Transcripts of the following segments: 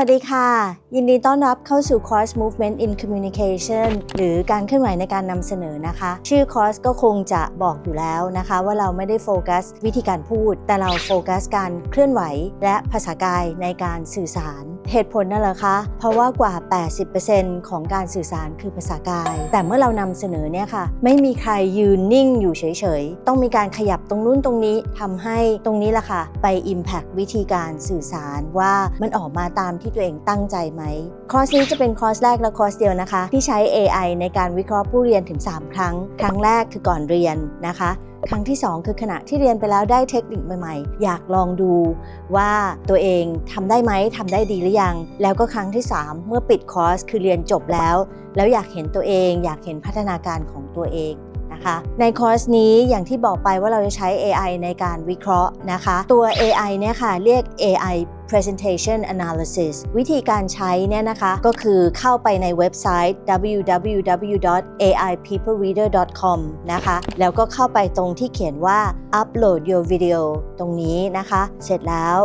วัสดีค่ะ ยินดีต้อนรับเข้าสู่คอร์ส Movement in Communication หรือการเคลื่อนไหวในการนำเสนอนะคะ ชื่อคอร์สก็คงจะบอกอยู่แล้วนะคะ ว่าเราไม่ได้โฟกัสวิธีการพูด แต่เราโฟกัสการเคลื่อนไหวและภาษากายในการสื่อสารเหตุผลนั่นแหละคะ เพราะว่ากว่า 80%ของการสื่อสารคือภาษากาย แต่เมื่อเรานำเสนอเนี่ยค่ะ ไม่มีใครยืนนิ่งอยู่เฉยๆ ต้องมีการขยับตรงนู้นตรงนี้ทำให้ตรงนี้แหละค่ะ ไป Impact วิธีการสื่อสารว่ามันออกมาตามที่ตัวเองตั้งใจไหม คอร์สนี้จะเป็นคอร์สแรกและคอร์สเดียวนะคะ ที่ใช้ AI ในการวิเคราะห์ผู้เรียนถึง 3 ครั้ง ครั้งแรกคือก่อนเรียนนะคะ ครั้งที่ 2 คือขณะที่เรียนไปแล้วได้เทคนิคใหม่ๆ อยากลองดูว่าตัวเองทำได้ไหมทำได้ดีหรือยัง แล้วก็ครั้งที่ 3 เมื่อปิดคอร์สคือเรียนจบแล้ว แล้วอยากเห็นตัวเอง อยากเห็นพัฒนาการของตัวเองนะคะในคอร์สนี้อย่างที่บอกไปว่าเราจะใช้ AI ในการวิเคราะห์นะคะ ตัว AI เนี่ยค่ะเรียก AI presentation analysis วิธีการใช้เนี่ยนะคะ ก็คือเข้าไปในเว็บไซต์ www.aipeoplereader.com นะคะ แล้วก็เข้าไปตรงที่เขียนว่า upload your video ตรงนี้นะคะ เสร็จแล้ว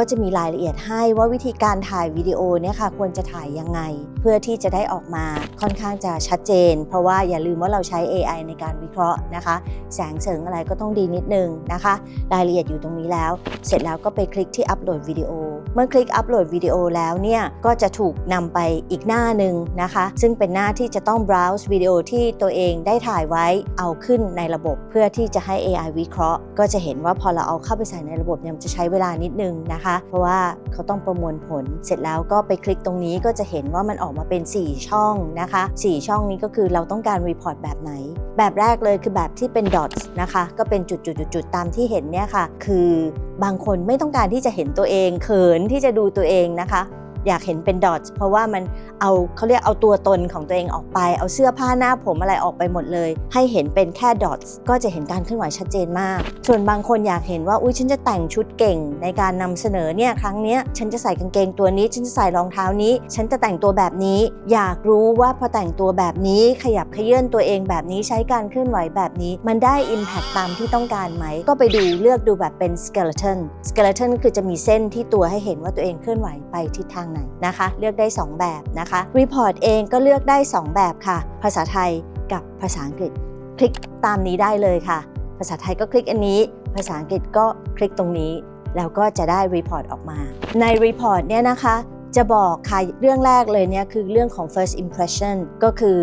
ก็จะมีรายละเอียดให้ว่าวิธีการถ่ายวิดีโอเนี่ยค่ะควรจะถ่ายยังไง เพื่อที่จะได้ออกมาค่อนข้างจะชัดเจน เพราะว่าอย่าลืมว่าเราใช้ AI ในการวิเคราะห์นะคะ แสงเสริงอะไรก็ต้องดีนิดนึงนะคะ รายละเอียดอยู่ตรงนี้แล้ว เสร็จแล้วก็ไปคลิกที่อัปโหลดวิดีโอ เมื่อคลิกอัปโหลดวิดีโอแล้วเนี่ยก็จะถูกนำไปอีกหน้าหนึ่งนะคะ ซึ่งเป็นหน้าที่จะต้อง browse วิดีโอที่ตัวเองได้ถ่ายไว้เอาขึ้นในระบบ เพื่อที่จะให้ AI วิเคราะห์ ก็จะเห็นว่าพอเราเอาเข้าไปใส่ในระบบเนี่ยมันจะใช้เวลานิดนึงนะคะ เพราะว่าเขาต้องประมวลผล เสร็จแล้วก็ไปคลิกตรงนี้ก็จะเห็นว่ามันออกมาเป็น 4 ช่องนะคะ 4 ช่องนี้ก็คือเราต้องการรีพอร์ตแบบไหน แบบแรกเลยคือแบบที่เป็น dots นะคะ ก็เป็นจุดๆๆๆตามที่เห็นเนี่ยค่ะ คือบางคนไม่ต้องการที่จะเห็นตัวเองเขินที่จะดูตัวเองนะคะ อยากเห็นเป็น dots เพราะว่ามันเอาเขาเรียกเอาตัวตนของตัวเองออกไป เอาเสื้อผ้าหน้าผมอะไรออกไปหมดเลย ให้เห็นเป็นแค่ dots ก็จะเห็นการเคลื่อนไหวชัดเจนมาก ส่วนบางคนอยากเห็นว่าอุ้ยฉันจะแต่งชุดเก่งในการนำเสนอเนี่ยครั้งเนี้ยฉันจะใส่กางเกงตัวนี้ ฉันจะใส่รองเท้านี้ ฉันจะแต่งตัวแบบนี้ อยากรู้ว่าพอแต่งตัวแบบนี้ขยับเขยื่อนตัวเองแบบนี้ใช้การเคลื่อนไหวแบบนี้ มันได้ impact ตามที่ต้องการไหม ก็ไปดูเลือกดูแบบเป็น skeleton skeleton คือจะมีเส้นที่ตัวให้เห็นว่าตัวเองเคลื่อนไหวไปทิศทางไหนนะคะเลือกได้ 2 แบบนะคะ report เองก็เลือกได้ 2 แบบค่ะ ภาษาไทยกับภาษาอังกฤษ คลิกตามนี้ได้เลยค่ะ ภาษาไทยก็คลิกอันนี้ ภาษาอังกฤษก็คลิกตรงนี้ แล้วก็จะได้ report ออกมา ใน report เนี่ยนะคะจะบอกค่ะเรื่องแรกเลยเนี่ยคือเรื่องของ first impression ก็คือ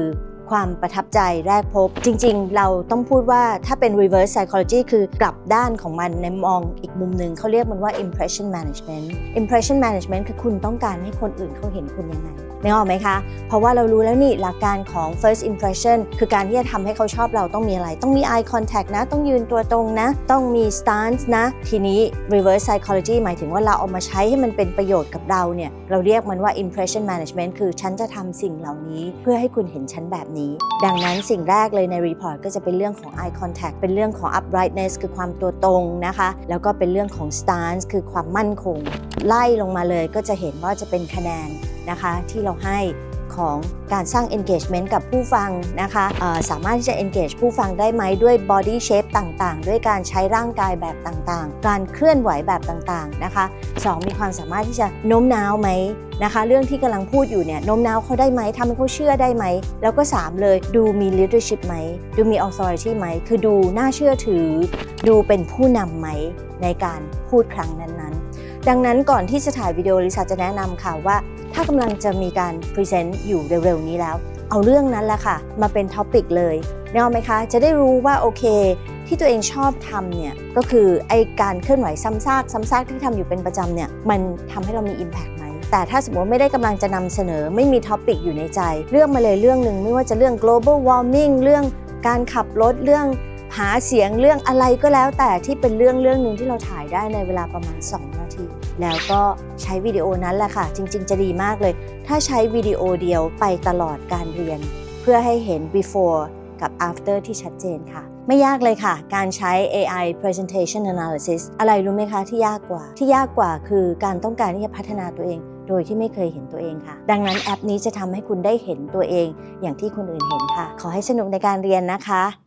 ความประทับใจแรกพบ จริงๆ เราต้องพูดว่าถ้าเป็น reverse psychology คือกลับด้านของมันในมองอีกมุมหนึ่งเขาเรียกมันว่า impression management impression management คือคุณต้องการให้คนอื่นเขาเห็นคุณยังไงนึกออกไหมคะ เพราะว่าเรารู้แล้วนี่หลักการของ first impression คือการที่จะทำให้เขาชอบเราต้องมีอะไร ต้องมี eye contact นะ ต้องยืนตัวตรงนะ ต้องมี stance นะ ทีนี้ reverse psychology หมายถึงว่าเราเอามาใช้ให้มันเป็นประโยชน์กับเราเนี่ย เราเรียกมันว่า impression management คือฉันจะทำสิ่งเหล่านี้เพื่อให้คุณเห็นฉันแบบนี้ ดังนั้นสิ่งแรกเลยในรีพอร์ตก็จะเป็นเรื่องของ eye contact เป็นเรื่องของ uprightness คือความตัวตรงนะคะ แล้วก็เป็นเรื่องของ stance คือความมั่นคง ไล่ลงมาเลยก็จะเห็นว่าจะเป็นคะแนนนะคะที่เราให้ ของการสร้าง engagement กับผู้ฟังนะคะสามารถที่จะ engage ผู้ฟังได้ไหมด้วย body shape ต่างๆ ด้วยการใช้ร่างกายแบบต่างๆ การเคลื่อนไหวแบบต่างๆนะคะ2มีความสามารถที่จะโน้มน้าวไหมนะคะ เรื่องที่กำลังพูดอยู่เนี่ยโน้มน้าวเขาได้ไหมทำให้เขาเชื่อได้ไหม แล้วก็ 3 เลยดูมี leadership ไหม ดูมี authority ไหม คือดูน่าเชื่อถือ ดูเป็นผู้นำไหมในการพูดครั้งนั้นๆ ดังนั้นก่อนที่จะถ่ายวิดีโอลิซ่าจะแนะนำค่ะว่า ถ้ากำลังจะมีการพรีเซนต์อยู่เร็วๆนี้แล้ว เอาเรื่องนั้นแหละค่ะ มาเป็นท็อปิกเลยเนกอะไหมคะ จะได้รู้ว่าโอเค ที่ตัวเองชอบทำเนี่ย ก็คือไอการเคลื่อนไหวซ้ำซากซ้ำซากที่ทำอยู่เป็นประจำเนี่ย มันทำให้เรามี Impact ไหมแต่ถ้าสมมติไม่ได้กำลังจะนำเสนอไม่มีท็อปิกอยู่ในใจ เรื่องมาเลยเรื่องหนึ่งไม่ว่าจะเรื่อง global warming เรื่องการขับรถเรื่องหาเสียงเรื่องอะไรก็แล้วแต่ที่เป็นเรื่องเรื่องหนึ่งที่เราถ่ายได้ในเวลาประมาณ 2 นาที แล้วก็ใช้วิดีโอนั้นแหละค่ะ จริง ๆ จะดีมากเลย ถ้าใช้วิดีโอเดียวไปตลอดการเรียน เพื่อให้เห็น before กับ after ที่ชัดเจนค่ะ ไม่ยากเลยค่ะ การใช้ AI presentation analysis อะไรรู้ไหมคะที่ยากกว่า ที่ยากกว่าคือการต้องการที่จะพัฒนาตัวเอง โดยที่ไม่เคยเห็นตัวเองค่ะ ดังนั้นแอปนี้จะทำให้คุณได้เห็นตัวเอง อย่างที่คนอื่นเห็นค่ะ ขอให้สนุกในการเรียนนะคะ